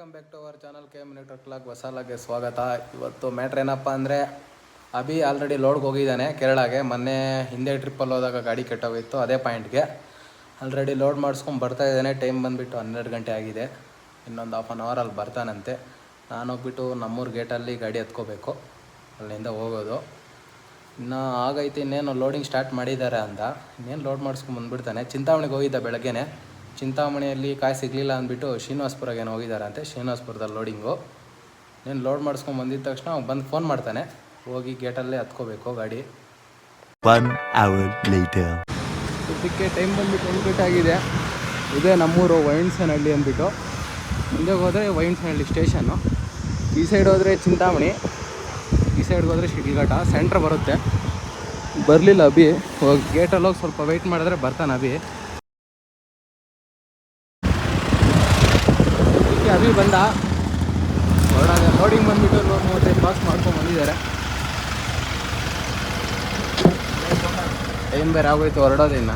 Welcome back to our channel K M network log ಹೊಸಾಲಾಗೆ ಸ್ವಾಗತ. ಇವತ್ತು matter ಏನಪ್ಪ ಅಂದರೆ, ಅಭಿ ಆಲ್ರೆಡಿ ಲೋಡ್ಗೆ ಹೋಗಿದ್ದಾನೆ ಕೇರಳಗೆ. ಮೊನ್ನೆ ಹಿಂದೆ ಟ್ರಿಪ್ಪಲ್ಲಿ ಹೋದಾಗ ಗಾಡಿ ಕೆಟ್ಟೋಗಿತ್ತು, ಅದೇ ಪಾಯಿಂಟ್ಗೆ ಆಲ್ರೆಡಿ ಲೋಡ್ ಮಾಡಿಸ್ಕೊಂಡು ಬರ್ತಾ ಇದ್ದಾನೆ. ಟೈಮ್ ಬಂದುಬಿಟ್ಟು ಹನ್ನೆರಡು ಗಂಟೆ ಆಗಿದೆ. ಇನ್ನೊಂದು ಹಾಫ್ ಆನ್ ಅವರಲ್ಲಿ ಬರ್ತಾನಂತೆ. ನಾನು ಹೋಗ್ಬಿಟ್ಟು ನಮ್ಮೂರು ಗೇಟಲ್ಲಿ ಗಾಡಿ ಎತ್ಕೋಬೇಕು. ಅಲ್ಲಿಂದ ಹೋಗೋದು. ಇನ್ನು ಆಗೈತೆ ಇನ್ನೇನು ಲೋಡಿಂಗ್ ಸ್ಟಾರ್ಟ್ ಮಾಡಿದ್ದಾರೆ ಅಂತ. ಇನ್ನೇನು ಲೋಡ್ ಮಾಡಿಸ್ಕೊಂಡು ಬಂದುಬಿಡ್ತಾನೆ. ಚಿಂತಾಮಣಿಗೆ ಹೋಗಿದ್ದ ಬೆಳಗ್ಗೆನೆ. ಚಿಂತಾಮಣಿಯಲ್ಲಿ ಕಾಯಿ ಸಿಗಲಿಲ್ಲ ಅಂದ್ಬಿಟ್ಟು ಶ್ರೀನಿವಾಸ್ಪುರಗೆ ಏನೋ ಹೋಗಿದ್ದಾರೆ ಅಂತೆ ಶ್ರೀನಿವಾಸ್ಪುರದಲ್ಲಿ ಲೋಡಿಂಗು ನೀನು ಲೋಡ್ ಮಾಡಿಸ್ಕೊಂಡು ಬಂದಿದ್ದ ತಕ್ಷಣ ಅವ್ನು ಬಂದು ಫೋನ್ ಮಾಡ್ತಾನೆ ಹೋಗಿ ಗೇಟಲ್ಲೇ ಹತ್ಕೋಬೇಕು ಗಾಡಿ. ಇದಕ್ಕೆ ಟೈಮ್ ಬಂದ್ಬಿಟ್ಟು ಕಂಪ್ಲೀಟ್ ಆಗಿದೆ. ಇದೇ ನಮ್ಮೂರು ವೈನ್ಸನಹಳ್ಳಿ ಅಂದ್ಬಿಟ್ಟು. ಮುಂದೆ ಹೋದರೆ ವೈನ್ಸನಹಳ್ಳಿ ಸ್ಟೇಷನ್ನು. ಈ ಸೈಡ್ ಹೋದರೆ ಚಿಂತಾಮಣಿ ಈ ಸೈಡ್ಗೆ ಹೋದರೆ ಶಿಡ್ಲಘಟ್ಟ ಸೆಂಟ್ರ್ ಬರುತ್ತೆ. ಬರಲಿಲ್ಲ ಅಭಿ ಹೋಗಿ ಗೇಟಲ್ಲಿ ಹೋಗಿ ಸ್ವಲ್ಪ ವೆಯ್ಟ್ ಮಾಡಿದ್ರೆ ಬರ್ತಾನೆ ಅಭಿ ಇದಕ್ಕೆ ಅಭಿ ಬಂದ. ಹೊರಡಾಗ ಲೋಡಿಂಗ್ ಬಂದ್ಬಿಟ್ಟು ನೂರು ಮೂವತ್ತೈದು ಬಾಕ್ಸ್ ಮಾಡ್ಕೊಂಡು ಬಂದಿದ್ದಾರೆ. ಟೈಮ್ ಬೇರೆ ಆಗೋಯ್ತು ಹೊರಡೋದಿನ್ನ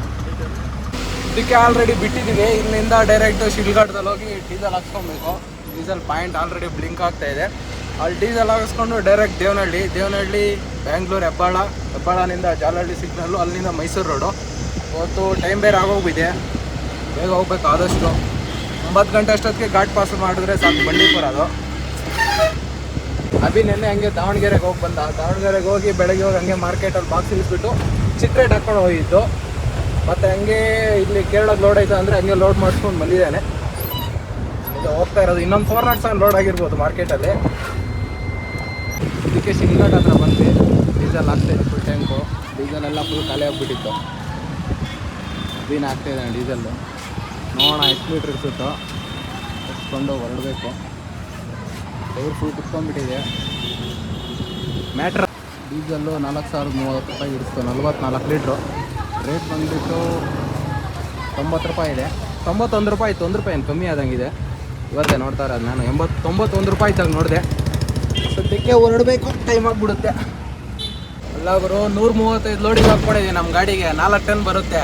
ಇದಕ್ಕೆ ಆಲ್ರೆಡಿ ಬಿಟ್ಟಿದ್ದೀವಿ ಇಲ್ಲಿಂದ ಡೈರೆಕ್ಟ್ ಶಿಲ್ಘಾಟದಲ್ಲಿ ಹೋಗಿ ಡೀಸೆಲ್ ಹಾಕ್ಸ್ಕೊಬೇಕು. ಡೀಸೆಲ್ ಪಾಯಿಂಟ್ ಆಲ್ರೆಡಿ ಬ್ಲಿಂಕ್ ಆಗ್ತಾ ಇದೆ. ಅಲ್ಲಿ ಡೀಸೆಲ್ ಹಾಕಿಸ್ಕೊಂಡು ಡೈರೆಕ್ಟ್ ದೇವನಹಳ್ಳಿ. ದೇವನಹಳ್ಳಿ ಬ್ಯಾಂಗ್ಳೂರು ಹೆಬ್ಬಾಳ. ಹೆಬ್ಬಾಳನಿಂದ ಜಾಲಹಳ್ಳಿ ಸಿಗ್ನಲ್ಲು ಅಲ್ಲಿಂದ ಮೈಸೂರು ರೋಡು ಇವತ್ತು ಟೈಮ್ ಬೇರೆ ಆಗೋಗಿದೆ ಬೇಗ ಹೋಗ್ಬೇಕು ಆದಷ್ಟು. ಒಂಬತ್ತು ಗಂಟೆ ಅಷ್ಟೊತ್ತಿಗೆ ಘಾಟ್ ಪಾಸ್ ಮಾಡಿದ್ರೆ ಸಾಕು, ಬಂಡೀಪುರ ಅದು. ಅಭಿ ನೆನ್ನೆ ಹಂಗೆ ದಾವಣಗೆರೆಗೆ ಹೋಗಿ ಬಂದ. ದಾವಣಗೆರೆಗೆ ಹೋಗಿ ಬೆಳಗ್ಗೆ ಹೋಗಿ ಹಂಗೆ ಮಾರ್ಕೆಟಲ್ಲಿ ಬಾಕ್ಸ್ ಇಳಿಸ್ಬಿಟ್ಟು ಚಿತ್ರೇಟ್ ಹಾಕೊಂಡು ಹೋಗಿದ್ದು. ಮತ್ತು ಹಂಗೆ ಇಲ್ಲಿ ಕೇರಳಕ್ಕೆ ಲೋಡ್ ಆಯಿತು ಅಂದರೆ ಹಂಗೆ ಲೋಡ್ ಮಾಡಿಸ್ಕೊಂಡು ಬಂದಿದ್ದಾನೆ. ಇದು ಹೋಗ್ತಾ ಇರೋದು. ಇನ್ನೊಂದು ಫೋರ್ ನಾಟ್ ಸೆವೆನ್ ಲೋಡ್ ಆಗಿರ್ಬೋದು ಮಾರ್ಕೆಟಲ್ಲಿ ಇದಕ್ಕೆ ಸಿಂಗಾಟ್ ಹತ್ರ ಬಂದು ಡೀಸೆಲ್ ಇದೆ ಫುಲ್ ಟ್ಯಾಂಕು ಡೀಸೆಲ್ ಎಲ್ಲ ಫುಲ್ ಖಾಲಿ ಆಗಿಬಿಟ್ಟಿತ್ತು. ಅಭಿನ ಆಗ್ತಾ ಇದ್ದಾನೆ ಡೀಸೆಲ್ಲು. ನೋಡೋಣ ಎಷ್ಟು ಲೀಟ್ರ್ ಇರ್ತಿತ್ತು ಎತ್ಕೊಂಡು ಹೊರಡಬೇಕು. ಟೈರ್ ಫುಲ್ ಕುತ್ಕೊಂಡ್ಬಿಟ್ಟಿದೆ. ಮ್ಯಾಟ್ರ್ ಡೀಸಲ್ಲು ನಾಲ್ಕು ಸಾವಿರದ ಮೂವತ್ತು ರೂಪಾಯಿ ಇಡಿಸ್ತು ನಲ್ವತ್ನಾಲ್ಕು ಲೀಟ್ರು. ರೇಟ್ ಬಂದುಬಿಟ್ಟು ತೊಂಬತ್ತು ರೂಪಾಯಿ ಇದೆ. ತೊಂಬತ್ತೊಂದು ರೂಪಾಯಿ ಇತ್ತು ಒಂದು ರೂಪಾಯಿ ಏನು ಕಮ್ಮಿ ಆದಂಗಿದೆ. ಇವತ್ತೇ ನೋಡ್ತಾ ಇರೋದು ನಾನು ಎಂಬತ್ತು ತೊಂಬತ್ತೊಂದು ರೂಪಾಯಿ ಇದ್ದಾಗ ನೋಡಿದೆ. ಸದ್ಯಕ್ಕೆ ಹೊರಡಬೇಕು ಟೈಮ್ ಆಗಿಬಿಡುತ್ತೆ. ಅಲ್ಲ ಗುರು, ನೂರ ಮೂವತ್ತೈದು ಲೋಡಿಗೆ ಹಾಕ್ಕೊಂಡಿದ್ದೀವಿ ನಮ್ಮ ಗಾಡಿಗೆ, ನಾಲ್ಕು ಟನ್ ಬರುತ್ತೆ.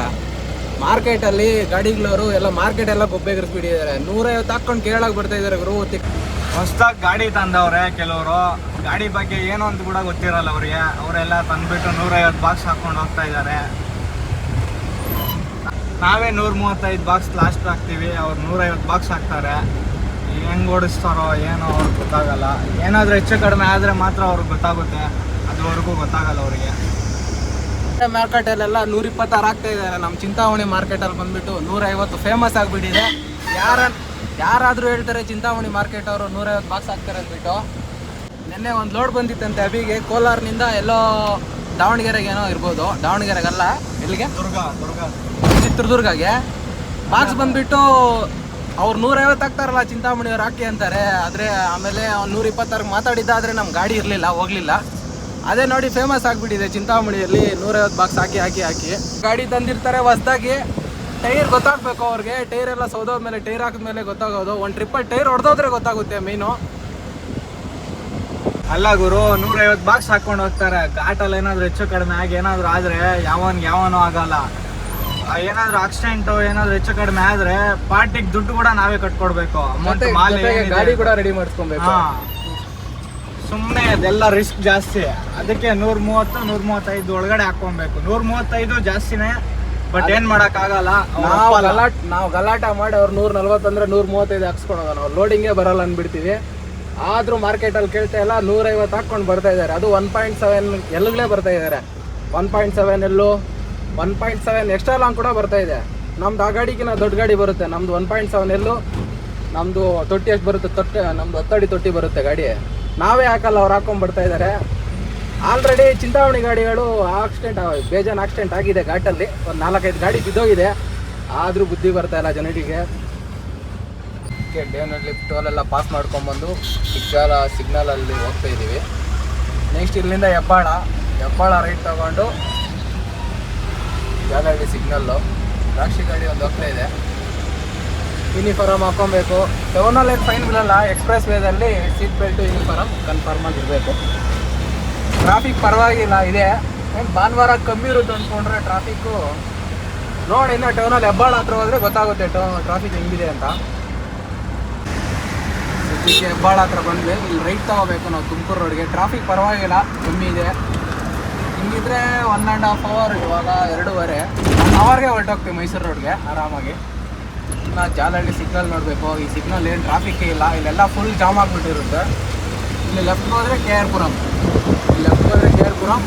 ಮಾರ್ಕೆಟಲ್ಲಿ ಗಾಡಿಗಳವರು ಎಲ್ಲ ಮಾರ್ಕೆಟ್ ಎಲ್ಲ ಬಿಡಿದ್ದಾರೆ ನೂರೈವತ್ತು ಹಾಕೊಂಡು ಕೇಳಕ್ ಬರ್ತಾ ಇದ್ದಾರೆ ಗುರು. ಹೊಸ್ದಾಗಿ ಗಾಡಿ ತಂದವ್ರೆ ಕೆಲವರು. ಗಾಡಿ ಬಗ್ಗೆ ಏನು ಅಂತ ಕೂಡ ಗೊತ್ತಿರಲ್ಲ ಅವರಿಗೆ. ಅವರೆಲ್ಲ ತಂದ್ಬಿಟ್ಟು ನೂರೈವತ್ತು ಬಾಕ್ಸ್ ಹಾಕೊಂಡು ಹೋಗ್ತಾ ಇದ್ದಾರೆ. ನಾವೇ ನೂರ ಮೂವತ್ತೈದು ಬಾಕ್ಸ್ ಲಾಸ್ಟ್ ಹಾಕ್ತೀವಿ. ಅವ್ರು ನೂರೈವತ್ತು ಬಾಕ್ಸ್ ಹಾಕ್ತಾರೆ. ಹೆಂಗ್ ಓಡಿಸ್ತಾರೋ ಏನೋ ಅವ್ರಿಗೆ ಗೊತ್ತಾಗಲ್ಲ. ಏನಾದರೂ ಹೆಚ್ಚು ಕಡಿಮೆ ಆದರೆ ಮಾತ್ರ ಅವ್ರಿಗೆ ಗೊತ್ತಾಗುತ್ತೆ. ಅದುವರೆಗೂ ಗೊತ್ತಾಗಲ್ಲ ಅವರಿಗೆ. ಮಾರ್ಕೆಟಲ್ಲೆಲ್ಲ ನೂರ ಇಪ್ಪತ್ತಾರು ಆಗ್ತಾ ಇದ್ದಾರೆ ನಮ್ಮ ಚಿಂತಾಮಣಿ ಮಾರ್ಕೆಟಲ್ಲಿ ಬಂದ್ಬಿಟ್ಟು ನೂರೈವತ್ತು ಫೇಮಸ್ ಆಗಿಬಿಟ್ಟಿದೆ. ಯಾರ ಯಾರಾದರೂ ಹೇಳ್ತಾರೆ ಚಿಂತಾಮಣಿ ಮಾರ್ಕೆಟ್ ಅವರು ನೂರೈವತ್ತು ಬಾಕ್ಸ್ ಆಗ್ತಾರೆ ಅಂದ್ಬಿಟ್ಟು. ನಿನ್ನೆ ಒಂದು ಲೋಡ್ ಬಂದಿತ್ತಂತೆ ಅಭಿಗೆ. ಕೋಲಾರ್ನಿಂದ ಎಲ್ಲೋ ದಾವಣಗೆರೆಗೆ ಏನೋ ಇರ್ಬೋದು. ದಾವಣಗೆರೆಗಲ್ಲ. ಎಲ್ಲಿಗೆ? ದುರ್ಗ ದುರ್ಗ. ಚಿತ್ರದುರ್ಗಗೆ. ಬಾಕ್ಸ್ ಬಂದ್ಬಿಟ್ಟು ಅವ್ರು ನೂರೈವತ್ತು ಹಾಕ್ತಾರಲ್ಲ ಚಿಂತಾಮಣಿ ಅವ್ರು ಹಾಕಿ ಅಂತಾರೆ. ಆದರೆ ಆಮೇಲೆ ಅವ್ನು ನೂರ ಮಾತಾಡಿದ್ದ ಮಾತಾಡಿದ್ದಾದರೆ ನಮ್ಮ ಗಾಡಿ ಇರಲಿಲ್ಲ ಹೋಗಲಿಲ್ಲ. ಅದೇ ನೋಡಿ ಫೇಮಸ್ ಆಗಿಬಿಟ್ಟಿದೆ ಚಿಂತಾಮಣಿಯಲ್ಲಿ. ನೂರೈವತ್ತು ಬಾಕ್ಸ್ ಹಾಕಿ ಹಾಕಿ ಹಾಕಿ. ಗಾಡಿ ತಂದಿರ್ತಾರೆ ಹೊಸ್ದಾಗಿ. ಟೈರ್ ಗೊತ್ತಾಗಬೇಕು ಅವ್ರಿಗೆ. ಟೈರ್ ಎಲ್ಲ ಸೌದೋದ್ಮೇಲೆ ಟೈರ್ ಹಾಕಿದ್ಮೇಲೆ ಗೊತ್ತಾಗೋದು. ಒಂದು ಟ್ರಿಪ್ಪಲ್ಲಿ ಟೈರ್ ಹೊಡೆದೋದ್ರೆ ಗೊತ್ತಾಗುತ್ತೆ ಮೀನು ಅಲ್ಲ ಗುರು ನೂರೈವತ್ತು ಬಾಕ್ಸ್ ಹಾಕೊಂಡು ಹೋಗ್ತಾರೆ. ಘಾಟಲ್ಲಿ ಏನಾದರೂ ಹೆಚ್ಚು ಕಡಿಮೆ ಆಗಿ ಏನಾದರೂ ಆದರೆ ಯಾವನ್ ಯಾವನೂ ಆಗಲ್ಲ. ಏನಾದರೂ ಆಕ್ಸಿಡೆಂಟು ಏನಾದ್ರು ಹೆಚ್ಚು ಕಡಿಮೆ ಆದರೆ ಪಾರ್ಟಿಗೆ ದುಡ್ಡು ಕೂಡ ನಾವೇ ಕಟ್ಕೊಡ್ಬೇಕು. ಅಮೌಂಟ್ ಗಾಡಿ ಕೂಡ ರೆಡಿ ಮಾಡಿಸ್ಕೊಬೇಕು. ಸುಮ್ಮನೆ ಅದೆಲ್ಲ ರಿಸ್ಕ್ ಜಾಸ್ತಿ. ಅದಕ್ಕೆ ನೂರ ಮೂವತ್ತು ನೂರ ಮೂವತ್ತೈದು ಒಳಗಡೆ ಹಾಕೊಬೇಕು ನೂರ ಮೂವತ್ತೈದು ಜಾಸ್ತಿನೇ ಬಟ್ ಏನ್ ಮಾಡಕ್ ಆಗಲ್ಲ ನಾವು ಗಲಾಟ್ ನಾವು ಗಲಾಟ ಮಾಡಿ ಅವ್ರು ನೂರ ನಲ್ವತ್ತಂದ್ರೆ ನೂರ ಮೂವತ್ತೈದು ಹಾಕ್ಸ್ಕೊಳೋದು ನಾವು ಲೋಡಿಂಗೇ ಬರಲ್ಲ ಅಂದ್ಬಿಡ್ತೀವಿ. ಆದರೂ ಮಾರ್ಕೆಟಲ್ಲಿ ಕೇಳ್ತಾ ಇಲ್ಲ ನೂರೈವತ್ತು ಹಾಕ್ಕೊಂಡು ಬರ್ತಾ ಇದ್ದಾರೆ. ಅದು ಒನ್ ಪಾಯಿಂಟ್ ಸೆವೆನ್ ಎಲ್ಲಗಳೇ ಬರ್ತಾ ಇದ್ದಾರೆ. ಒನ್ ಪಾಯಿಂಟ್ ಸೆವೆನ್ ಎಲ್ಲು one point seven extra long ಕೂಡ ಬರ್ತಾ ಇದೆ. ನಮ್ದು ಆ ಗಾಡಿಗಿನ ದೊಡ್ಡ ಗಾಡಿ ಬರುತ್ತೆ. ನಮ್ದು ಒನ್ ಪಾಯಿಂಟ್ ಸೆವೆನ್ ಎಲ್ಲು ನಮ್ಮದು ತೊಟ್ಟಿ ಎಷ್ಟು ಬರುತ್ತೆ ತೊಟ್ಟೆ ನಮ್ದು ಹತ್ತಡಿ ತೊಟ್ಟಿ ಬರುತ್ತೆ ಗಾಡಿ ನಾವೇ ಹಾಕಲ್ಲ, ಅವ್ರು ಹಾಕೊಂಡು ಬರ್ತಾ ಇದ್ದಾರೆ ಆಲ್ರೆಡಿ ಚಿಂತಾಮಣಿ ಗಾಡಿಗಳು ಆಕ್ಸಿಡೆಂಟ್ ಬೇಜಾನ್ ಆಕ್ಸಿಡೆಂಟ್ ಆಗಿದೆ ಘಾಟಲ್ಲಿ. ಒಂದು ನಾಲ್ಕೈದು ಗಾಡಿ ಬಿದ್ದೋಗಿದೆ. ಆದರೂ ಬುದ್ಧಿ ಬರ್ತಾ ಇಲ್ಲ ಜನರಿಗೆ. ಡೇನಲ್ಲಿ ಟೋಲೆಲ್ಲ ಪಾಸ್ ಮಾಡ್ಕೊಂಬಂದು ಸಿಗ್ನಲ್ ಸಿಗ್ನಲಲ್ಲಿ ಹೋಗ್ತಾ ಇದ್ದೀವಿ. ನೆಕ್ಸ್ಟ್ ಇಲ್ಲಿಂದ ಹೆಬ್ಬಾಳ. ಹೆಬ್ಬಾಳ ರೈಟ್ ತಗೊಂಡು ಜಾಲಹಳ್ಳಿ ಸಿಗ್ನಲ್ಲು ದ್ರಾಕ್ಷಿ ಗಾಡಿ ಒಂದು ಹೋಗ್ತಾ ಇದೆ. ಯೂನಿಫಾರ್ಮ್ ಹಾಕೊಬೇಕು ಟೌನಲ್ಲಿ ಫೈನ್ ಬೀಳಲ್ಲ ಎಕ್ಸ್ಪ್ರೆಸ್ ವೇದಲ್ಲಿ ಸೀಟ್ ಬೆಲ್ಟು ಯೂನಿಫಾರ್ಮ್ ಕನ್ಫರ್ಮ್ ಆಗಿರಬೇಕು. ಟ್ರಾಫಿಕ್ ಪರವಾಗಿಲ್ಲ, ಇದೆ. ಏನು ಭಾನುವಾರ ಕಮ್ಮಿ ಇರುತ್ತೆ ಅಂದ್ಕೊಂಡ್ರೆ ಟ್ರಾಫಿಕ್ಕು ನೋಡಿ, ಇನ್ನು ಟೌನಲ್ಲಿ ಹೆಬ್ಬಾಳ ಹತ್ರ ಹೋದರೆ ಗೊತ್ತಾಗುತ್ತೆ ಟೌ ಟ್ರಾಫಿಕ್ ಹೆಂಗಿದೆ ಅಂತ. ಸದ್ಯಕ್ಕೆ ಹೆಬ್ಬಾಳ ಹತ್ರ ಬಂದ್ವಿ. ಇಲ್ಲಿ ರೈಟ್ ತಗೋಬೇಕು ನಾವು ತುಮಕೂರು ರೋಡ್ಗೆ. ಟ್ರಾಫಿಕ್ ಪರವಾಗಿಲ್ಲ, ಕಮ್ಮಿ ಇದೆ. ಹಿಂಗಿದ್ರೆ ಒನ್ ಆ್ಯಂಡ್ ಹಾಫ್ ಅವರ್ ಇವಾಗ, ಎರಡೂವರೆ. ಒನ್ ಅವರ್ಗೆ ಹೊರಟೋಗ್ತೀವಿ ಮೈಸೂರು ರೋಡ್ಗೆ, ಆರಾಮಾಗಿ. ಇನ್ನು ಜಾಲಹಳ್ಳಿ ಸಿಗ್ನಲ್ ನೋಡಬೇಕು. ಈ ಸಿಗ್ನಲ್ ಏನು ಟ್ರಾಫಿಕ್ಕೇ ಇಲ್ಲ. ಇಲ್ಲೆಲ್ಲ ಫುಲ್ ಜಾಮ್ ಆಗಿಬಿಟ್ಟಿರುತ್ತೆ. ಇಲ್ಲಿ ಲೆಫ್ಟ್ ಹೋದರೆ ಕೆ ಆರ್ ಪುರಂ. ಇಲ್ಲಿ ಲೆಫ್ಟ್ ಹೋದರೆ ಕೆ ಆರ್ ಪುರಂ.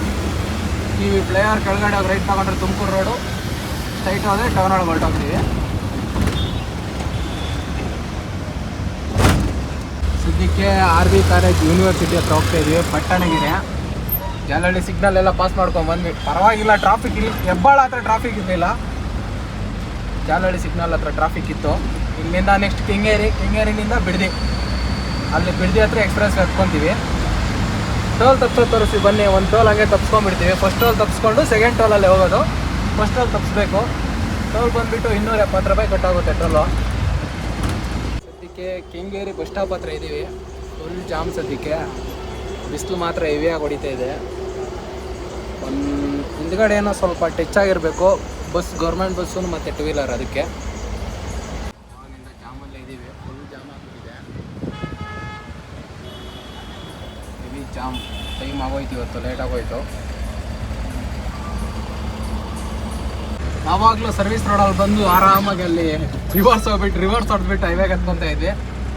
ಈ ಪ್ಲೇಯರ್ ಕೆಳಗಡೆ ರೈಟ್ ತಗೊಂಡ್ರೆ ತುಮಕೂರು ರೋಡು ಸ್ಟ್ರೈಟ್ ಹೋದರೆ ಟೌನ್ ಹೊರಟೋಗ್ತೀವಿ ಸದ್ಯಕ್ಕೆ ಆರ್ ಬಿ ಕಾಲೇಜ್ ಯೂನಿವರ್ಸಿಟಿ ಹತ್ರ ಹೋಗ್ತಾ ಇದ್ದೀವಿ ಪಟ್ಟಣಗಿರಿ ಜಾಲಹಳ್ಳಿ ಸಿಗ್ನಲ್ ಎಲ್ಲ ಪಾಸ್ ಮಾಡ್ಕೊಂಡು ಬಂದ್ವಿ. ಪರವಾಗಿಲ್ಲ ಟ್ರಾಫಿಕ್ ಇಲ್ಲಿ ಹೆಬ್ಬಾಳ ಹತ್ರ ಟ್ರಾಫಿಕ್ ಇರಲಿಲ್ಲ. ಜಾಲಹಳ್ಳಿ ಸಿಗ್ನಲ್ ಹತ್ರ ಟ್ರಾಫಿಕ್ ಇತ್ತು. ಇಲ್ಲಿಂದ ನೆಕ್ಸ್ಟ್ ಕೆಂಗೇರಿ ಕೆಂಗೇರಿನಿಂದ ಬಿಡದಿ. ಅಲ್ಲಿ ಬಿಡದಿ ಹತ್ರ ಎಕ್ಸ್ಪ್ರೆಸ್ ಹತ್ಕೊಂತೀವಿ ಟೋಲ್ ತಪ್ಸೋ ತೋರಿಸಿ, ಬನ್ನಿ. ಒಂದು ಟೋಲ್ ಹಂಗೆ ತಪ್ಸ್ಕೊಂಡ್ಬಿಡ್ತೀವಿ. ಫಸ್ಟ್ ಟೋಲ್ ತಪ್ಸ್ಕೊಂಡು ಸೆಕೆಂಡ್ ಟೋಲಲ್ಲಿ ಹೋಗೋದು. ಫಸ್ಟ್ ಟೋಲ್ ತಪ್ಪಿಸ್ಬೇಕು ಟೋಲ್ ಬಂದುಬಿಟ್ಟು ಇನ್ನೂರ ಎಪ್ಪತ್ತು ರೂಪಾಯಿ ಕಟ್ಟಾಗುತ್ತೆ ಟೋಲು ಸದ್ಯಕ್ಕೆ ಕೆಂಗೇರಿ ಬಸ್ ಸ್ಟಾಪ್ ಹತ್ರ ಇದ್ದೀವಿ ಫುಲ್ ಜಾಮ್ ಸದ್ಯಕ್ಕೆ. ಬಿಸಿಲು ಮಾತ್ರ ಹೆವಿಯಾಗಿ ಹೊಡಿತಾ ಇದೆ. ಒಂದು ಹಿಂದ್ಗಡೆ ಏನೋ ಸ್ವಲ್ಪ ಟಚ್ ಆಗಿರಬೇಕು. ಬಸ್, ಗೌರ್ಮೆಂಟ್ ಬಸ್ಸು ಮತ್ತು ಟೂ ವೀಲರ್ ಅದಕ್ಕೆ. ಆವಾಗಿಂದ ಜಾಮಲ್ಲೇ ಇದ್ದೀವಿ ಫುಲ್ ಜಾಮ್ ಜಾಮ್ ಟೈಮ್ ಆಗೋಯ್ತು ಇವತ್ತು ಲೇಟ್ ಆಗೋಯ್ತು. ಯಾವಾಗಲೂ ಸರ್ವಿಸ್ ರೋಡಲ್ಲಿ ಬಂದು ಆರಾಮಾಗಿ ಅಲ್ಲಿ ರಿವರ್ಸ್ ಹೋಗ್ಬಿಟ್ಟು ರಿವರ್ಸ್ ಹೊಡೆದ್ಬಿಟ್ಟು ಹೈವೇ ಕತ್ಕೊಂತ ಇದ್ವಿ.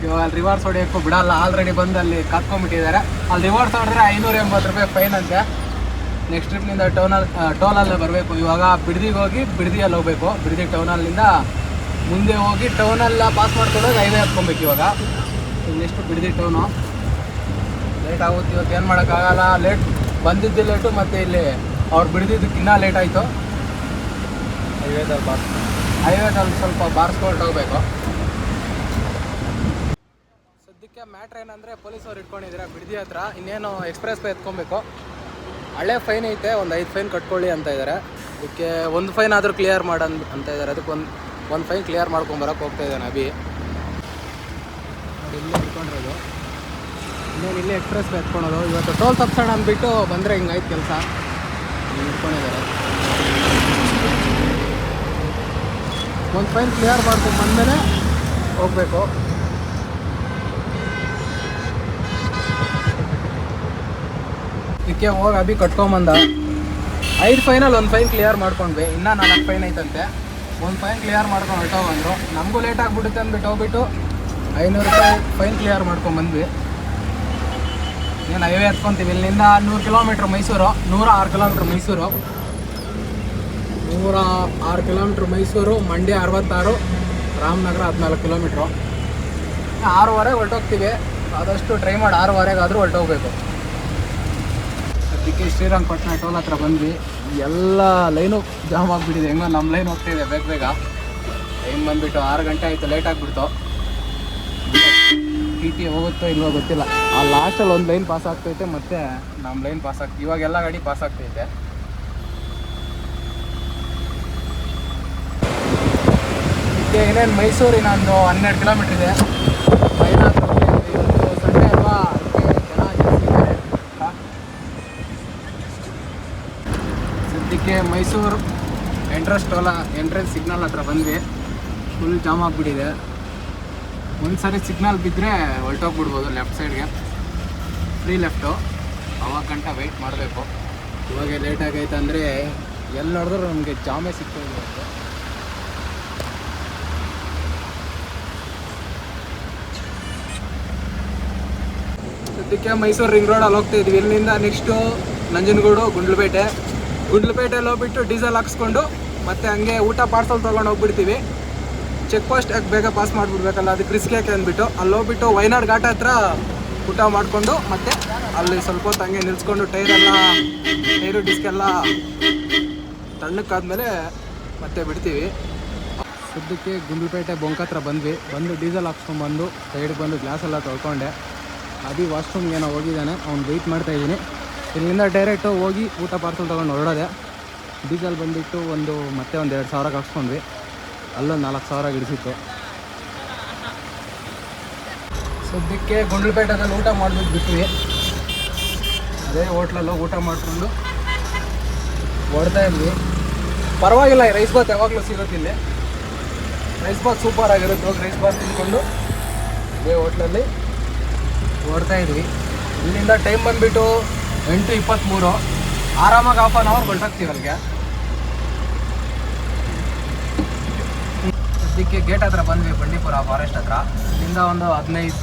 ಇವಾಗ ಅಲ್ಲಿ ರಿವರ್ಸ್ ಹೊಡೆಯೋಕ್ಕೂ ಬಿಡಲ್ಲ. ಆಲ್ರೆಡಿ ಬಂದು ಅಲ್ಲಿ ಕತ್ಕೊಂಡ್ಬಿಟ್ಟಿದ್ದಾರೆ ಅಲ್ಲಿ ರಿವರ್ಸ್ ಹೊಡೆದ್ರೆ ಐನೂರ ಎಂಬತ್ತು ರೂಪಾಯಿ ಫೈನ್ ಅಂತೆ. ನೆಕ್ಸ್ಟ್ ಟ್ರಿಪ್ನಿಂದ ಟೌನಲ್ಲಿ ಟೋಲಲ್ಲೇ ಬರಬೇಕು. ಇವಾಗ ಬಿಡದಿಗೆ ಹೋಗಿ ಬಿಡದಿಯಲ್ಲಿ ಹೋಗಬೇಕು. ಬಿಡದಿ ಟೌನಲ್ಲಿಂದ ಮುಂದೆ ಹೋಗಿ ಟೌನೆಲ್ಲ ಪಾಸ್ ಮಾಡ್ಕೊಂಡೋಗಿ ಹೈವೇ ಹತ್ಕೊಬೇಕು ಇವಾಗ. ನೆಕ್ಸ್ಟ್ ಬಿಡದಿ ಟೌನು ಲೇಟ್ ಆಗುತ್ತೆ. ಇವತ್ತು ಏನು ಮಾಡೋಕ್ಕಾಗಲ್ಲ. ಲೇಟ್ ಬಂದಿದ್ದು ಲೇಟು ಮತ್ತು ಇಲ್ಲಿ ಅವ್ರು ಬಿಡ್ದಿದ್ದಕ್ಕೆ ಇನ್ನೂ ಲೇಟ್ ಆಯಿತು. ಹೈವೇದಲ್ಲಿ ಬಾರ್ಸ್ ಹೈವೇದಲ್ಲಿ ಸ್ವಲ್ಪ ಬಾರಿಸ್ಕೊಂಡು ಹೋಗಬೇಕು. ಸದ್ಯಕ್ಕೆ ಮ್ಯಾಟ್ರ್ ಏನಂದರೆ ಪೊಲೀಸವ್ರು ಇಟ್ಕೊಂಡಿದ್ದೀರಾ ಬಿಡದಿ ಹತ್ರ. ಇನ್ನೇನು ಎಕ್ಸ್ಪ್ರೆಸ್ ಪೇ ಎತ್ಕೊಬೇಕು. ಹಳೆ ಫೈನ್ ಐತೆ, ಒಂದು ಐದು ಫೈನ್ ಕಟ್ಕೊಳ್ಳಿ ಅಂತ ಇದ್ದಾರೆ ಅದಕ್ಕೆ ಒಂದು ಫೈನ್ ಆದರೂ ಕ್ಲಿಯರ್ ಮಾಡನ್ ಅಂತ ಇದ್ದಾರೆ ಅದಕ್ಕೆ ಒಂದು ಒಂದು ಫೈನ್ ಕ್ಲಿಯರ್ ಮಾಡ್ಕೊಂಬರಕ್ಕೆ ಹೋಗ್ತಾ ಇದ್ದಾನೆ ಅಭಿ. ಇಲ್ಲೇ ಇಟ್ಕೊಂಡಿರೋದು. ಇನ್ನೇನು ಇಲ್ಲೇ ಎಕ್ಸ್ಪ್ರೆಸ್ ಎತ್ಕೊಳೋದು. ಇವತ್ತು ಟೋಲ್ ತಪ್ಸೋಣ ಅಂದ್ಬಿಟ್ಟು ಬಂದರೆ ಹಿಂಗಾಯ್ತು ಕೆಲಸ. ಇಟ್ಕೊಂಡಿದ್ದಾರೆ. ಒಂದು ಫೈನ್ ಕ್ಲಿಯರ್ ಮಾಡ್ಕೊಂಡು ಬಂದಮೇಲೆ ಹೋಗಬೇಕು. ಇದಕ್ಕೆ ಹೋಗಿ ಅಭಿ ಕಟ್ಕೊಂಬಂದ. ಐದು ಫೈನಲ್ ಒಂದು ಫೈನ್ ಕ್ಲಿಯರ್ ಮಾಡ್ಕೊಂಡ್ವಿ. ಇನ್ನೂ ನಾಲ್ಕು ಫೈನ್ ಐತಂತೆ. ಒಂದು ಫೈನ್ ಕ್ಲಿಯರ್ ಮಾಡ್ಕೊಂಡು ಹೊರಟೋಗಂದ್ರು. ನಮಗೂ ಲೇಟ್ ಆಗಿಬಿಡುತ್ತೆ ಅಂದ್ಬಿಟ್ಟು ಹೋಗ್ಬಿಟ್ಟು ಐನೂರು ರೂಪಾಯಿ ಫೈನ್ ಕ್ಲಿಯರ್ ಮಾಡ್ಕೊಂಬಂದ್ವಿ. ಏನು ಹೈವೇ ಹತ್ಕೊಂತೀವಿ. ಇಲ್ಲಿಂದ ನೂರು ಕಿಲೋಮೀಟ್ರ್ ಮೈಸೂರು, ನೂರ ಆರು ಕಿಲೋಮೀಟ್ರ್ ಮೈಸೂರು. ನೂರ ಆರು ಕಿಲೋಮೀಟ್ರ್ ಮೈಸೂರು, ಮಂಡ್ಯ ಅರವತ್ತಾರು, ರಾಮನಗರ ಹದಿನಾಲ್ಕು ಕಿಲೋಮೀಟ್ರು ಆರೂವರೆಗೆ ಹೊರಟೋಗ್ತೀವಿ. ಆದಷ್ಟು ಟ್ರೈ ಮಾಡಿ, ಆರೂವರೆಗಾದರೂ ಹೊರಟೋಗ್ಬೇಕು. ಅದಕ್ಕೆ ಶ್ರೀರಂಗಪಟ್ಟಣ ಟೋಲ್ ಹತ್ರ ಬಂದ್ವಿ. ಎಲ್ಲ ಲೈನು ಜಾಮ್ ಆಗಿಬಿಟ್ಟಿದೆ. ಹೆಂಗೋ ನಮ್ಮ ಲೈನ್ ಹೋಗ್ತಿದೆ ಬೇಗ ಬೇಗ. ಟೈಮ್ ಬಂದುಬಿಟ್ಟು ಆರು ಗಂಟೆ ಆಯಿತು ಲೇಟ್ ಆಗಿಬಿಡ್ತು. ಟಿ ಟಿ ಹೋಗುತ್ತೋ ಇಲ್ವೋ ಗೊತ್ತಿಲ್ಲ. ಆ ಲಾಸ್ಟಲ್ಲಿ ಒಂದು ಲೈನ್ ಪಾಸ್ ಆಗ್ತೈತೆ, ಮತ್ತೆ ನಮ್ಮ ಲೈನ್ ಪಾಸ್ ಆಗ್ತೈತೆ ಇವಾಗ ಎಲ್ಲ ಗಾಡಿ ಪಾಸ್ ಆಗ್ತೈತೆ. ಇನ್ನೇನು ಒಂದು ಹನ್ನೆರಡು ಕಿಲೋಮೀಟ್ರ್ ಇದೆ. ಮೈಸೂರು ಎಂಟ್ರೆನ್ಸ್ ಟೋಲ ಎಂಟ್ರೆನ್ಸ್ ಸಿಗ್ನಲ್ ಹತ್ರ ಬಂದ್ವಿ. ಫುಲ್ ಜಾಮ್ ಆಗಿಬಿಟ್ಟಿದೆ. ಒಂದು ಸರಿ ಸಿಗ್ನಲ್ ಬಿದ್ದರೆ ಹೊರಟೋಗ್ಬಿಡ್ಬೋದು ಲೆಫ್ಟ್ ಸೈಡ್ಗೆ ಫ್ರೀ ಲೆಫ್ಟು ಅವಾಗ ಗಂಟ ವೆಯ್ಟ್ ಮಾಡಬೇಕು. ಇವಾಗ ಲೇಟ್ ಆಗೈತೆ ಅಂದರೆ ಎಲ್ಲಿ ನೋಡಿದ್ರು ನಮಗೆ ಜಾಮೇ ಸಿಗ್ತದೆ ಸದ್ಯಕ್ಕೆ ಮೈಸೂರು ರಿಂಗ್ ರೋಡಲ್ಲಿ ಹೋಗ್ತಾ ಇದ್ವಿ. ಇಲ್ಲಿಂದ ನೆಕ್ಸ್ಟು ನಂಜನಗೂಡು, ಗುಂಡ್ಲುಪೇಟೆ. ಗುಂಡ್ಲುಪೇಟೆಯಲ್ಲಿ ಹೋಗ್ಬಿಟ್ಟು ಡೀಸೆಲ್ ಹಾಕ್ಸ್ಕೊಂಡು ಮತ್ತೆ ಹಂಗೆ ಊಟ ಪಾರ್ಸಲ್ ತೊಗೊಂಡು ಹೋಗ್ಬಿಡ್ತೀವಿ. ಚೆಕ್ ಪೋಸ್ಟ್ ಯಾಕೆ ಬೇಗ ಪಾಸ್ ಮಾಡಿಬಿಡ್ಬೇಕಲ್ಲ ಅದಕ್ಕೆ ರಿಸ್ಕ್ ಯಾಕೆ ಅಂದ್ಬಿಟ್ಟು. ಅಲ್ಲಿ ಹೋಗ್ಬಿಟ್ಟು ವೈನಾಡ್ ಘಾಟ್ ಹತ್ರ ಊಟ ಮಾಡಿಕೊಂಡು ಮತ್ತೆ ಅಲ್ಲಿ ಸ್ವಲ್ಪ ಹೊತ್ತು ಹಂಗೆ ನಿಲ್ಸ್ಕೊಂಡು ಟೈರೆಲ್ಲ ಟೈರು ಡಿಸ್ಕೆಲ್ಲ ತಣ್ಣಕ್ಕಾದ್ಮೇಲೆ ಮತ್ತೆ ಬಿಡ್ತೀವಿ. ಸದ್ಯಕ್ಕೆ ಗುಂಡ್ಲುಪೇಟೆ ಬೊಂಕ ಹತ್ರ ಬಂದ್ವಿ. ಬಂದು ಡೀಸೆಲ್ ಹಾಕ್ಸ್ಕೊಂಡ್ಬಂದು ಸೈಡ್ಗೆ ಬಂದು ಗ್ಲಾಸ್ ಎಲ್ಲ ತೊಳ್ಕೊಂಡೆ. ಅದಿ ವಾಶ್ರೂಮ್ಗೆ ಏನೋ ಹೋಗಿದ್ದಾನೆ, ಅವ್ನು ವೆಯ್ಟ್ ಮಾಡ್ತಾ ಇದ್ದೀನಿ. ಇಲ್ಲಿಂದ ಡೈರೆಕ್ಟು ಹೋಗಿ ಊಟ ಪಾರ್ಸಲ್ ತೊಗೊಂಡು ಹೊರಡೋದೆ. ಡೀಸೆಲ್ ಬಂದ್ಬಿಟ್ಟು ಒಂದು ಮತ್ತೆ ಒಂದು ಎರಡು ಸಾವಿರ ಹಾಕ್ಸ್ಕೊಂಡ್ವಿ. ಅಲ್ಲೊಂದು ನಾಲ್ಕು ಸಾವಿರ ಗಿಡಿಸಿತ್ತು. ಸದ್ಯಕ್ಕೆ ಗುಂಡ್ಲುಪೇಟೆದಲ್ಲಿ ಊಟ ಮಾಡ್ಬಿಟ್ಟು ಬಿಟ್ವಿ. ಅದೇ ಹೋಟ್ಲಲ್ಲಿ ಊಟ ಮಾಡಿಕೊಂಡು ಹೊಡ್ತಾ ಇದ್ವಿ. ಪರವಾಗಿಲ್ಲ ರೈಸ್ ಬಾತ್ ಯಾವಾಗಲೂ ಸಿಗುತ್ತಿಲ್ಲ ರೈಸ್ ಬಾತ್ ಸೂಪರ್ ಆಗಿರುತ್ತೆ. ಹೋಗಿ ರೈಸ್ ಬಾತ್ ತಿಂದ್ಕೊಂಡು ಅದೇ ಹೋಟ್ಲಲ್ಲಿ ಹೊಡ್ತಾ ಇದ್ವಿ. ಇಲ್ಲಿಂದ ಟೈಮ್ ಬಂದ್ಬಿಟ್ಟು ಎಂಟು ಇಪ್ಪತ್ತ್ಮೂರು ಆರಾಮಾಗಿ ಹಾಫ್ ಅನ್ ಅವರ್ ಹೊರಟಾಗ್ತೀವಿ ಅಲ್ಲಿಗೆ. ಸದ್ಯಕ್ಕೆ ಗೇಟ್ ಹತ್ರ ಬಂದ್ವಿ, ಬಂಡೀಪುರ ಫಾರೆಸ್ಟ್ ಹತ್ರ. ಇಲ್ಲಿಂದ ಒಂದು ಹದಿನೈದು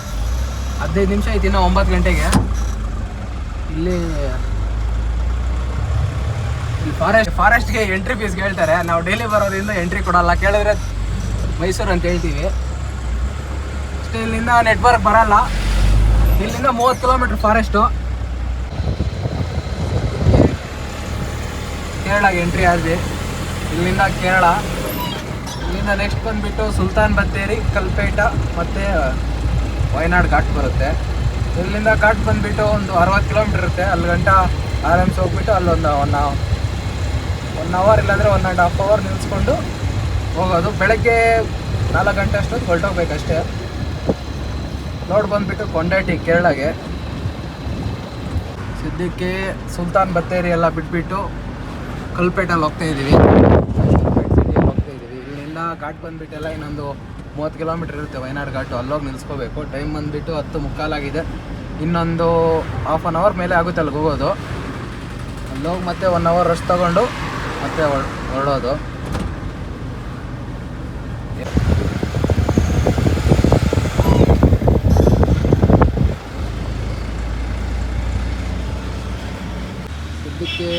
ಹದಿನೈದು ನಿಮಿಷ ಐತಿ ಇನ್ನೂ ಒಂಬತ್ತು ಗಂಟೆಗೆ. ಇಲ್ಲಿ ಇಲ್ಲಿ ಫಾರೆಸ್ಟ್ ಫಾರೆಸ್ಟ್ಗೆ ಎಂಟ್ರಿ ಫೀಸ್ ಹೇಳ್ತಾರೆ ನಾವು ಡೈಲಿ ಬರೋದ್ರಿಂದ ಎಂಟ್ರಿ ಕೊಡಲ್ಲ. ಕೇಳಿದ್ರೆ ಮೈಸೂರು ಅಂತ ಹೇಳ್ತೀವಿ. ಅಷ್ಟೇ ಇಲ್ಲಿಂದ ನೆಟ್ವರ್ಕ್ ಬರಲ್ಲ. ಇಲ್ಲಿಂದ ಮೂವತ್ತು ಕಿಲೋಮೀಟ್ರ್ ಫಾರೆಸ್ಟು ಕೇರಳಗೆ ಎಂಟ್ರಿ ಆದ್ವಿ ಇಲ್ಲಿಂದ ಕೇರಳ. ಇಲ್ಲಿಂದ ನೆಕ್ಸ್ಟ್ ಬಂದುಬಿಟ್ಟು ಸುಲ್ತಾನ್ ಬತ್ತೇರಿ, ಕಲ್ಪೇಟ ಮತ್ತು ವಯನಾಡ್ ಘಾಟ್ ಬರುತ್ತೆ. ಇಲ್ಲಿಂದ ಘಾಟ್ ಬಂದುಬಿಟ್ಟು ಒಂದು ಅರವತ್ತು ಕಿಲೋಮೀಟ್ರ್ ಇರುತ್ತೆ. ಅಲ್ಲಿ ಗಂಟ ಆರಾಮ್ಸ್ ಹೋಗ್ಬಿಟ್ಟು ಅಲ್ಲೊಂದು ಒನ್ ಒನ್ ಅವರ್ ಇಲ್ಲಾಂದರೆ ಒನ್ ಆ್ಯಂಡ್ ಹಾಫ್ ಅವರ್ ನಿಲ್ಲಿಸ್ಕೊಂಡು ಹೋಗೋದು. ಬೆಳಗ್ಗೆ ನಾಲ್ಕು ಗಂಟೆ ಅಷ್ಟೊತ್ತು ಹೊರಟೋಗ್ಬೇಕಷ್ಟೇ. ನೋಡಿ ಬಂದುಬಿಟ್ಟು ಕೊಂಡೇಟಿ ಕೇರಳಗೆ. ಸಿದ್ದಕ್ಕೆ, ಸುಲ್ತಾನ್ ಬತ್ತೇರಿ ಎಲ್ಲ ಬಿಟ್ಬಿಟ್ಟು ಕಲ್ಪೇಟಲ್ಲಿ ಹೋಗ್ತಾ ಇದ್ದೀವಿ ಹೋಗ್ತಾ ಇದ್ದೀವಿ ಇಲ್ಲಿಂದ ಘಾಟ್ ಬಂದುಬಿಟ್ಟೆಲ್ಲ ಇನ್ನೊಂದು ಮೂವತ್ತು ಕಿಲೋಮೀಟ್ರ್ ಇರುತ್ತೆ ವಯನಾಡ್ ಘಾಟು. ಅಲ್ಲೋಗಿ ನಿಲ್ಸ್ಕೋಬೇಕು. ಟೈಮ್ ಬಂದ್ಬಿಟ್ಟು ಹತ್ತು ಮುಕ್ಕಾಲಾಗಿದೆ. ಇನ್ನೊಂದು ಹಾಫ್ ಆನ್ ಅವರ್ ಮೇಲೆ ಆಗುತ್ತೆ ಅಲ್ಲಿಗೆ ಹೋಗೋದು. ಅಲ್ಲೋಗಿ ಮತ್ತೆ ಒನ್ ಅವರ್ ರಶ್ ತಗೊಂಡು ಮತ್ತೆ ಹೊರ್- ಹೊರಡೋದು. ಸದ್ಯಕ್ಕೆ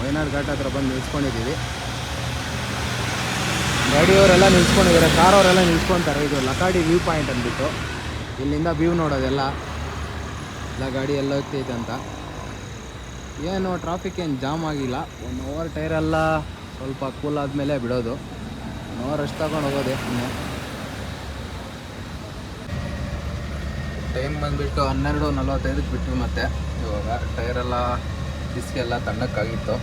ವಯನಾಡ್ ಘಾಟ್ ಹತ್ರ ಬಂದು ನಿಲ್ಸ್ಕೊಂಡಿದ್ದೀವಿ. ಗಾಡಿಯವರೆಲ್ಲ ನಿಲ್ಸ್ಕೊಂಡಿದ್ದಾರೆ, ಕಾರವರೆಲ್ಲ ನಿಲ್ಸ್ಕೊತಾರೆ. ಇದು ಲಕಾಡಿ ವ್ಯೂ ಪಾಯಿಂಟ್ ಅಂದ್ಬಿಟ್ಟು. ಇಲ್ಲಿಂದ ವ್ಯೂ ನೋಡೋದೆಲ್ಲ. ಎಲ್ಲ ಗಾಡಿ ಎಲ್ಲ ಹೋಗ್ತೈತೆ ಅಂತ. ಏನು ಟ್ರಾಫಿಕ್ ಏನು ಜಾಮ್ ಆಗಿಲ್ಲ. ಒನ್ ಓವರ್ ಟೈರೆಲ್ಲ ಸ್ವಲ್ಪ ಕೂಲ್ ಆದಮೇಲೆ ಬಿಡೋದು. ಒನ್ ಓವರ್ ಅಷ್ಟು ತಗೊಂಡು ಹೋಗೋದೆ ಟೈಮ್ ಬಂದುಬಿಟ್ಟು ಹನ್ನೆರಡು ನಲವತ್ತೈದಕ್ಕೆ ಬಿಟ್ಟು ಮತ್ತೆ. ಇವಾಗ ಟೈರೆಲ್ಲ ಬಿಸಿಗೆಲ್ಲ ತಣ್ಣಕ್ಕಾಗಿತ್ತು.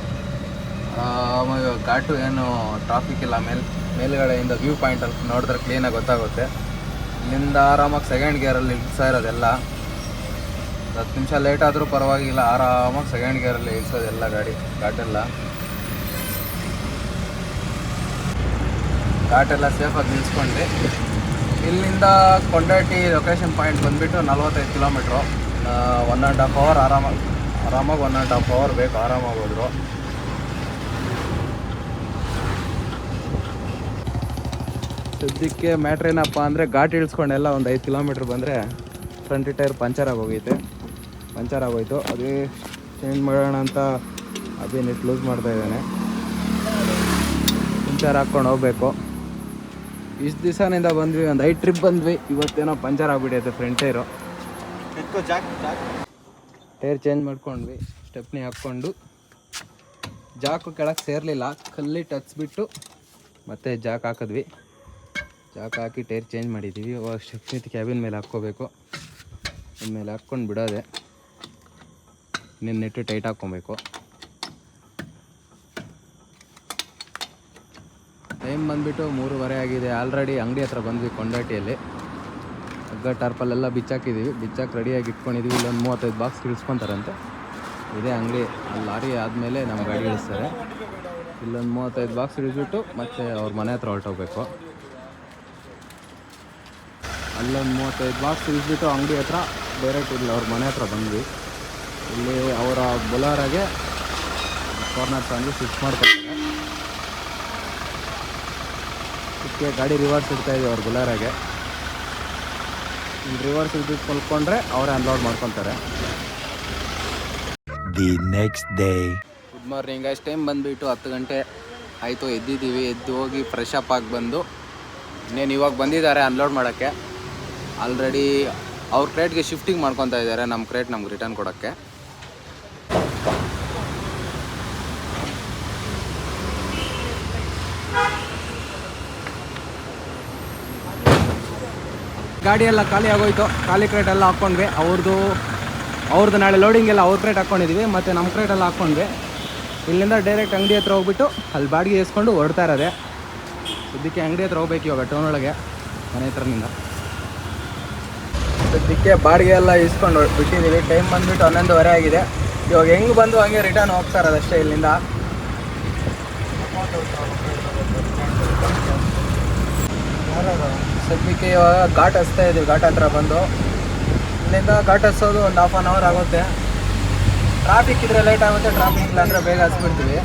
ಘಾಟು ಏನು ಟ್ರಾಫಿಕ್ ಇಲ್ಲ, ಮೇಲೆ, ಮೇಲುಗಡೆಯಿಂದ ವ್ಯೂ ಪಾಯಿಂಟ್ ಪಾಯಿಂಟಲ್ಲಿ ನೋಡಿದ್ರೆ ಕ್ಲೀನಾಗಿ ಗೊತ್ತಾಗುತ್ತೆ. ಇಲ್ಲಿಂದ ಆರಾಮಾಗಿ ಸೆಕೆಂಡ್ ಗೇರಲ್ಲಿ ಇಳಿಸ್ತಾ ಇರೋದೆಲ್ಲ. ಹತ್ತು ನಿಮಿಷ ಲೇಟ್ ಆದರೂ ಪರವಾಗಿಲ್ಲ, ಆರಾಮಾಗಿ ಸೆಕೆಂಡ್ ಗೇರಲ್ಲಿ ಇಳಿಸೋದೆಲ್ಲ ಗಾಡಿ, ಘಾಟೆಲ್ಲ. ಘಾಟೆಲ್ಲ ಸೇಫಾಗಿ ನಿಲ್ಸ್ಕೊಂಡ್ವಿ. ಇಲ್ಲಿಂದ ಕೊಂಡಾಟಿ ಲೊಕೇಶನ್ ಪಾಯಿಂಟ್ ಬಂದುಬಿಟ್ಟು ನಲ್ವತ್ತೈದು kilometre one and half hour ಆರಾಮಾಗಿ ಆರಾಮಾಗಿ ಒನ್ ಆ್ಯಂಡ್ ಹಾಫ್ ಅವರ್ ಬೇಕು, ಆರಾಮಾಗಿ ಹೋದ್ರು. ಸದ್ಯಕ್ಕೆ ಮ್ಯಾಟ್ರ್ ಏನಪ್ಪ ಅಂದರೆ ಘಾಟ್ ಇಳಿಸ್ಕೊಂಡೆಲ್ಲ ಒಂದು ಐದು ಕಿಲೋಮೀಟ್ರ್ ಬಂದರೆ ಫ್ರಂಟ್ ಟೈರ್ ಪಂಚರ್ ಆಗೋಗೈತೆ. ಪಂಚರ್ ಆಗೋಯ್ತು. ಅದೇ ಚೇಂಜ್ ಮಾಡೋಣ ಅಂತ ಅದೇ ನೆಟ್ ಲೂಸ್ ಮಾಡ್ತಾ ಇದ್ದಾನೆ. ಪಂಚರ್ ಹಾಕ್ಕೊಂಡು ಹೋಗ್ಬೇಕು. ಇಷ್ಟು ದಿವಸನಿಂದ ಬಂದ್ವಿ, ಒಂದು ಐದು ಟ್ರಿಪ್ ಬಂದ್ವಿ. ಇವತ್ತೇನೋ ಪಂಚರ್ ಆಗಿಬಿಟ್ಟೈತೆ ಫ್ರಂಟ್ ಟೈರು ಟೈರ್ ಚೇಂಜ್ ಮಾಡ್ಕೊಂಡ್ವಿ, ಸ್ಟೆಪ್ನಿ ಹಾಕ್ಕೊಂಡು. ಜಾಕು ಕೆಳಗೆ ಸೇರಲಿಲ್ಲ ಟಚ್ ಬಿಟ್ಟು ಮತ್ತೆ ಜಾಕ್ ಹಾಕಿದ್ವಿ. ಜಾಕ್ ಹಾಕಿ ಟೈರ್ ಚೇಂಜ್ ಮಾಡಿದ್ದೀವಿ ಇವಾಗ ಸ್ಟೆಪ್ನಿ ಕ್ಯಾಬಿನ್ ಮೇಲೆ ಹಾಕ್ಕೋಬೇಕು. ಮೇಲೆ ಹಾಕ್ಕೊಂಡು ಬಿಡೋದೆ. ಇನ್ನೇನು ನೆಟ್ಟು ಟೈಟ್ ಹಾಕ್ಕೊಬೇಕು. ಟೈಮ್ ಬಂದುಬಿಟ್ಟು ಮೂರುವರೆ ಆಗಿದೆ. ಆಲ್ರೆಡಿ ಅಂಗಡಿ ಹತ್ರ ಬಂದ್ವಿ, ಕೊಂಡಾಟಿಯಲ್ಲಿ. ಹಗ್ಗ ಟಾರ್ಪಲ್ಲೆಲ್ಲ ಬಿಚ್ಚಾಕಿದ್ದೀವಿ ಬಿಚ್ಚಾಕಿ ರೆಡಿಯಾಗಿ ಇಟ್ಕೊಂಡಿದ್ದೀವಿ ಇಲ್ಲೊಂದು ಮೂವತ್ತೈದು ಬಾಕ್ಸ್ ಇಳಿಸ್ಕೊತಾರಂತೆ. ಇದೇ ಅಂಗಡಿ. ಅಲ್ಲಿ ಲಾರಿ ಆದಮೇಲೆ ನಮ್ಮ ಗಾಡಿ ಇಳಿಸ್ತಾರೆ. ಇಲ್ಲೊಂದು ಮೂವತ್ತೈದು ಬಾಕ್ಸ್ ಇಳಿಸ್ಬಿಟ್ಟು ಮತ್ತೆ ಅವ್ರ ಮನೆ ಹತ್ರ ಹೊರಟೋಗ್ಬೇಕು. ಅಲ್ಲೊಂದು ಮೂವತ್ತೈದು ಬಾಕ್ಸ್ ಇಳಿಸ್ಬಿಟ್ಟು ಅಂಗಡಿ ಹತ್ರ ಡೈರೆಕ್ಟ್ ಇಲ್ಲಿ, ಅವ್ರ ಮನೆ ಹತ್ರ ಬಂದ್ವಿ. ಇಲ್ಲಿ ಅವರ ಬೊಲಾರಾಗೆ ಕಾರ್ನರ್ ತಂದು ಸ್ವಿಚ್ ಇದಕ್ಕೆ ಗಾಡಿ ರಿವರ್ಸ್ ಇಡ್ತಾ ಇದೀವಿ ಅವ್ರ ಬೊಲಾರಾಗೆ ರಿವರ್ಸ್ ಇದ್ದು ಕೊಲ್ಕೊಂಡ್ರೆ ಅವರೇ ಅನ್ಲೋಡ್ ಮಾಡ್ಕೊತಾರೆ. The next day good morning ಅಷ್ಟು ಟೈಮ್ ಬಂದುಬಿಟ್ಟು ಹತ್ತು ಗಂಟೆ ಆಯಿತು ಎದ್ದಿದ್ದೀವಿ. ಎದ್ದು ಹೋಗಿ ಫ್ರೆಶ್ ಅಪ್ ಆಗಿ ಬಂದು ಇನ್ನೇನು ಇವಾಗ ಬಂದಿದ್ದಾರೆ ಅನ್ಲೋಡ್ ಮಾಡೋಕ್ಕೆ. ಆಲ್ರೆಡಿ ಅವ್ರ ಕ್ರೇಟ್ಗೆ ಶಿಫ್ಟಿಂಗ್ ಮಾಡ್ಕೊತಾ ಇದ್ದಾರೆ ನಮ್ಮ ಕ್ರೇಟ್ ನಮ್ಗೆ ರಿಟರ್ನ್ ಕೊಡೋಕ್ಕೆ. ಗಾಡಿ ಎಲ್ಲ ಖಾಲಿ ಆಗೋಯ್ತು. ಖಾಲಿ ಕ್ರೇಟ್ ಎಲ್ಲ ಹಾಕ್ಕೊಂಡ್ವಿ. ಅವ್ರದ್ದು ಅವ್ರದ್ದು ನಾಳೆ ಲೋಡಿಂಗ್ ಎಲ್ಲ ಅವ್ರ ಕ್ರೇಟ್ ಹಾಕ್ಕೊಂಡಿದ್ವಿ. ಮತ್ತು ನಮ್ಮ ಕ್ರೇಟ್ ಎಲ್ಲ ಹಾಕ್ಕೊಂಡ್ವಿ. ಇಲ್ಲಿಂದ ಡೈರೆಕ್ಟ್ ಅಂಗಡಿ ಹತ್ರ ಹೋಗ್ಬಿಟ್ಟು ಅಲ್ಲಿ ಬಾಡಿಗೆ ಇಸ್ಕೊಂಡು ಹೊರಡ್ತಾ ಇರೋದೆ. ಸದ್ಯಕ್ಕೆ ಅಂಗಡಿ ಹತ್ರ ಹೋಗ್ಬೇಕು ಇವಾಗ ಟೌನ್ ಒಳಗೆ, ಮನೆ ಹತ್ರನಿಂದ. ಸದ್ಯಕ್ಕೆ ಬಾಡಿಗೆ ಎಲ್ಲ ಇಸ್ಕೊಂಡು ಬಿಟ್ಟಿದ್ದೀವಿ ಟೈಮ್ ಬಂದ್ಬಿಟ್ಟು ಹನ್ನೊಂದುವರೆ ಆಗಿದೆ. ಇವಾಗ ಹೆಂಗೆ ಬಂದು ಹಂಗೆ ರಿಟರ್ನ್ ಹೋಗ್ತಾ ಇರೋದಷ್ಟೇ ಇಲ್ಲಿಂದ. ಸದ್ಯಕ್ಕೆ ಇವಾಗ ಘಾಟ್ ಹಚ್ತಾ ಇದ್ದೀವಿ ಘಾಟ್ ಹತ್ರ ಬಂದು. ಇಲ್ಲಿಂದ ಘಾಟ್ ಹಚ್ಚೋದು ಒಂದು ಹಾಫ್ ಆನ್ ಅವರ್ ಆಗುತ್ತೆ. ಟ್ರಾಫಿಕ್ ಇದ್ರೆ ಲೇಟ್ ಆಗುತ್ತೆ ಟ್ರಾಫಿಕ್ ಇಲ್ಲ ಅಂದರೆ ಬೇಗ ಹಚ್ಬಿಡ್ತೀವಿ.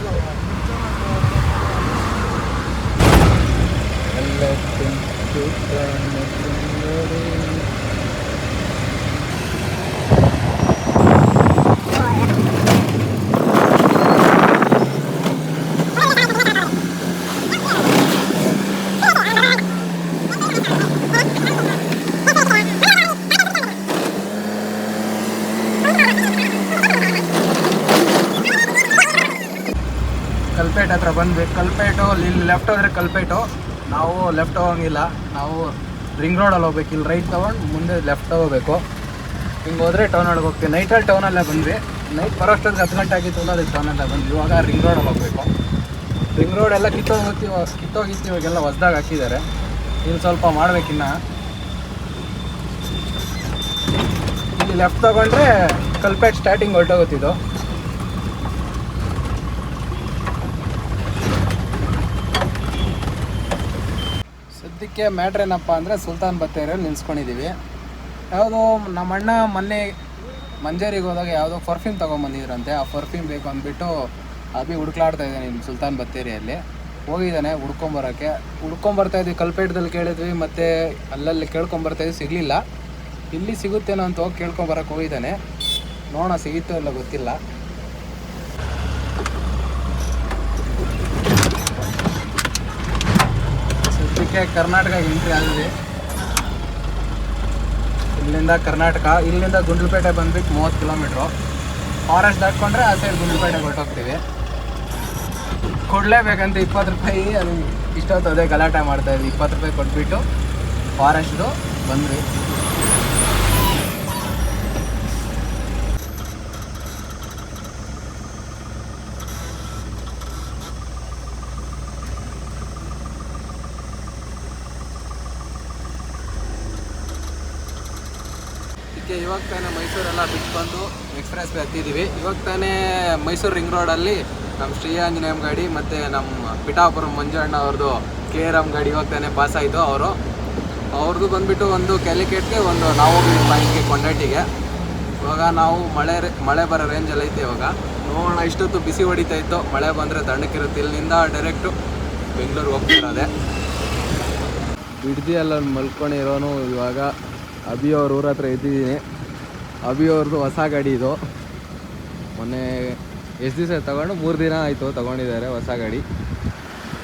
ಕಲ್ಪೇಟ್ ಹತ್ರ ಬಂದ್ವಿ. ಕಲ್ಪೇಟು, ಇಲ್ಲಿ ಲೆಫ್ಟ್ ಹೋದರೆ ಕಲ್ಪೇಟು. ನಾವು ಲೆಫ್ಟ್ ಹೋಗಂಗಿಲ್ಲ. ನಾವು ರಿಂಗ್ ರೋಡಲ್ಲಿ ಹೋಗ್ಬೇಕು. ಇಲ್ಲಿ ರೈಟ್ ತೊಗೊಂಡು ಮುಂದೆ ಲೆಫ್ಟ್ ಹೋಗ್ಬೇಕು. ಹಿಂಗೆ ಹೋದ್ರೆ ಟೌನ್ ಒಳಗೆ ಹೋಗ್ತೀವಿ. ನೈಟಲ್ಲಿ ಟೌನಲ್ಲೇ ಬಂದ್ವಿ. ನೈಟ್ ಬರೋಷ್ಟೊತ್ತಿಗೆ ಹತ್ತು ಗಂಟೆ ಆಗಿತ್ತು ಅಲ್ಲ ಅದಕ್ಕೆ ಟೌನಲ್ಲೇ ಬಂದ್ವಿ. ಇವಾಗ ರಿಂಗ್ ರೋಡಲ್ಲಿ ಹೋಗ್ಬೇಕು. ರಿಂಗ್ ರೋಡ್ ಎಲ್ಲ ಕಿತ್ತೋಗಿತ್ತು ಕಿತ್ತೋಗಿತ್ತು. ಇವಾಗೆಲ್ಲ ಹೊಸ್ದಾಗ ಹಾಕಿದ್ದಾರೆ ಇನ್ನು ಸ್ವಲ್ಪ ಮಾಡಬೇಕಿನ್ನ ಇಲ್ಲಿ ಲೆಫ್ಟ್ ತಗೊಂಡ್ರೆ ಕಲ್ಪೇಟ್ ಸ್ಟಾರ್ಟಿಂಗ್ ಹೊರಟೋಗುತ್ತಿದ್ದು ಸದ್ಯಕ್ಕೆ ಮ್ಯಾಟ್ರ್ ಏನಪ್ಪ ಅಂದರೆ ಸುಲ್ತಾನ್ ಬತ್ತೇರಿಯಲ್ಲಿ ನಿಲ್ಸ್ಕೊಂಡಿದ್ದೀವಿ ಯಾವುದೋ ನಮ್ಮ ಅಣ್ಣ ಮೊನ್ನೆ ಮಂಜೇರಿಗೆ ಹೋದಾಗ ಯಾವುದೋ ಪರ್ಫ್ಯೂಮ್ ತೊಗೊಂಬಂದಿದ್ರಂತೆ. ಆ ಪರ್ಫ್ಯೂಮ್ ಬೇಕು ಅಂದ್ಬಿಟ್ಟು ಅಭಿ ಹುಡುಕ್ಲಾಡ್ತಾ ಇದ್ದಾನೆ ನಿಮ್ಮ ಸುಲ್ತಾನ್ ಬತ್ತೇರಿಯಲ್ಲಿ. ಹೋಗಿದ್ದಾನೆ ಹುಡ್ಕೊಂಬರೋಕ್ಕೆ. ಹುಡ್ಕೊಂಬರ್ತಾ ಇದ್ವಿ, ಕಲ್ಪೇಟದಲ್ಲಿ ಕೇಳಿದ್ವಿ, ಮತ್ತು ಅಲ್ಲಲ್ಲಿ ಕೇಳ್ಕೊಂಬರ್ತಾ ಇದ್ವಿ, ಸಿಗಲಿಲ್ಲ. ಇಲ್ಲಿ ಸಿಗುತ್ತೇನೋ ಅಂತ ಹೋಗಿ ಕೇಳ್ಕೊಂಬರಕ್ಕೆ ಹೋಗಿದ್ದಾನೆ. ನೋಡೋಣ, ಸಿಗುತ್ತೋ ಇಲ್ಲ ಗೊತ್ತಿಲ್ಲ. ಸದ್ಯಕ್ಕೆ ಕರ್ನಾಟಕ ಎಂಟ್ರಿ ಆಗಿದೆ. ಇಲ್ಲಿಂದ ಕರ್ನಾಟಕ, ಇಲ್ಲಿಂದ ಗುಂಡ್ಲುಪೇಟೆ ಬಂದ್ಬಿಟ್ಟು ಮೂವತ್ತು ಕಿಲೋಮೀಟ್ರು ಫಾರೆಸ್ಟ್ ದಾಟ್ಕೊಂಡ್ರೆ ಆ ಸೈಡ್ ಗುಂಡ್ಲುಪೇಟೆಗೆ ಹೊರಟೋಗ್ತೀವಿ. ಕೊಡಲೇಬೇಕಂತ ಇಪ್ಪತ್ತು ರೂಪಾಯಿ, ಅದು ಇಷ್ಟೊತ್ತು ಅದೇ ಗಲಾಟೆ ಮಾಡ್ತಾಯಿದ್ವಿ ಇಪ್ಪತ್ತು ರೂಪಾಯಿ ಕೊಟ್ಬಿಟ್ಟು ಫಾರೆಸ್ಟು ಬಂದ್ವಿ ಅದಕ್ಕೆ ಇವಾಗ ತಾನೇ ಮೈಸೂರೆಲ್ಲ ಬಿಟ್ಟು ಬಂದು ಎಕ್ಸ್ಪ್ರೆಸ್ ಹತ್ತಿದ್ದೀವಿ ಇವಾಗ ತಾನೇ ಮೈಸೂರು ರಿಂಗ್ ರೋಡಲ್ಲಿ ನಮ್ಮ ಶ್ರೀ ಆಂಜನೇಯಂ ಗಾಡಿ ಮತ್ತು ನಮ್ಮ ಪಿಠಾಪುರ ಮಂಜಣ್ಣ ಅವ್ರದ್ದು ಕೆ ಆರ್ ಎಂ ಗಾಡಿ ಇವಾಗ ತಾನೇ ಪಾಸ್ ಆಯಿತು ಅವರು. ಅವ್ರದ್ದು ಬಂದ್ಬಿಟ್ಟು ಒಂದು ಕ್ಯಾಲಿಕೇಟ್ಗೆ ಒಂದು ನಾವು ಪಾಯಿಂಟ್ಗೆ ಕೊಂಡಾಟಿಗೆ ಇವಾಗ ನಾವು ಮಳೆ ಮಳೆ ಬರೋ ರೇಂಜಲ್ಲಿ ಐತೆ ಇವಾಗ. ನೋಡೋಣ, ಇಷ್ಟೊತ್ತು ಬಿಸಿ ಹೊಡಿತಾ ಇತ್ತು. ಮಳೆ ಬಂದರೆ ದಂಡಕ್ಕಿರುತ್ತೆ ಇಲ್ಲಿಂದ ಡೈರೆಕ್ಟು ಬೆಂಗಳೂರಿಗೆ ಹೋಗ್ತಿರೋದೆ. ಬಿಡ್ದಿ ಅಲ್ಲ ಮಲ್ಕೊಂಡಿರೋನು ಇವಾಗ. ಅಭಿ ಅವ್ರ ಊರ ಹತ್ರ ಇದ್ದಿದ್ದೀನಿ. ಅಭಿ ಅವ್ರದ್ದು ಹೊಸ ಗಾಡಿ ಇದು. ಮೊನ್ನೆ ಎಷ್ಟು ದಿವಸ ತಗೊಂಡು? ಮೂರು ದಿನ ಆಯಿತು ತಗೊಂಡಿದ್ದಾರೆ ಹೊಸ ಗಾಡಿ.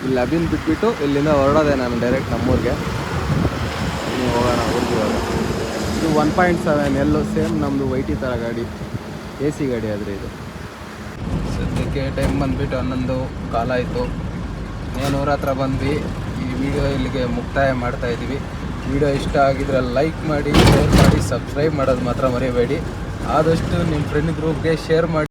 ಇಲ್ಲಿ ಅಭಿನ ಬಿಟ್ಬಿಟ್ಟು ಇಲ್ಲಿಂದ ಹೊರಡೋದೆ ನಾನು ಡೈರೆಕ್ಟ್ ನಮ್ಮೂರಿಗೆ. ಹೋಗೋಣ, ಊರಿಗೆ ಇದು ಒನ್ ಪಾಯಿಂಟ್ ಸೆವೆನ್ ಎಲ್ಲೋ ಸೇಮ್ ನಮ್ಮದು ವೈಟಿ ಥರ ಗಾಡಿ. ಎ ಸಿ ಗಾಡಿ ಆದರೆ ಇದು. ಸದ್ಯಕ್ಕೆ ಟೈಮ್ ಬಂದುಬಿಟ್ಟು ಹನ್ನೊಂದು ಕಾಲ ಆಯಿತು. ಊರ ಹತ್ರ ಬಂದ್ವಿ. ಈ ವಿಡಿಯೋ ಇಲ್ಲಿಗೆ ಮುಕ್ತಾಯ ಮಾಡ್ತಾ ಇದ್ದೀವಿ ವಿಡಿಯೋ ಇಷ್ಟ ಆಗಿದ್ರೆ ಲೈಕ್ ಮಾಡಿ ಶೇರ್ ಮಾಡಿ ಸಬ್ಸ್ಕ್ರೈಬ್ ಮಾಡೋದು ಮಾತ್ರ ಮರಿಬೇಡಿ. ಆದಷ್ಟು ನಿಮ್ಮ ಫ್ರೆಂಡ್ ಗ್ರೂಪ್ಗೆ ಶೇರ್ ಮಾಡಿ.